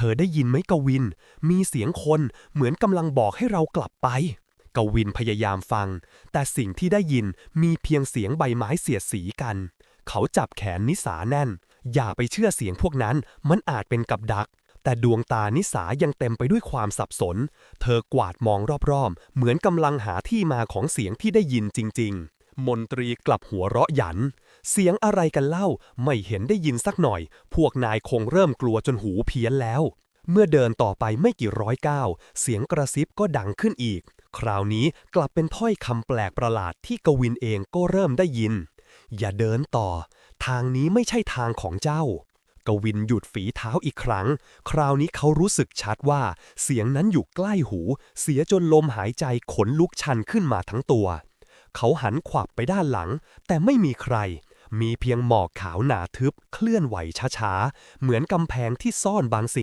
เธอได้ยินไหมกวิน มีเสียงคนเหมือนกำลังบอกให้เรากลับไป กวินพยายามฟัง แต่สิ่งที่ได้ยินมีเพียงเสียงใบไม้เสียดสีกัน เขาจับแขนนิสาแน่น อย่าไปเชื่อเสียงพวกนั้น มันอาจเป็นกับดัก แต่ดวงตานิสายังเต็มไปด้วยความสับสน เธอกวาดมองรอบๆ เหมือนกำลังหาที่มาของเสียงที่ได้ยินจริง ๆ มนตรีกลับหัวเราะหยัน เสียงอะไรกันเล่าไม่เห็นได้ยินสักหน่อย พวกนายคงเริ่มกลัวจนหูเพี้ยนแล้ว เมื่อเดินต่อไปไม่กี่ร้อยก้าวเสียงกระซิบก็ดังขึ้นอีก คราวนี้กลับเป็นถ้อยคำแปลกประหลาดที่กวินเองก็เริ่มได้ยิน อย่าเดินต่อ ทางนี้ไม่ใช่ทางของเจ้ากวินหยุดฝีเท้าอีกครั้ง คราวนี้เขารู้สึกชัดว่า เสียงนั้นอยู่ใกล้หู เสียจนลมหายใจขนลุกชันขึ้นมาทั้งตัว เขาหันขวับไปด้านหลัง แต่ไม่มีใคร มีเพียงหมอกขาวหนาทึบ เคลื่อนไหวช้าๆ เหมือนกำแพงที่ซ่อนบางสิ่ง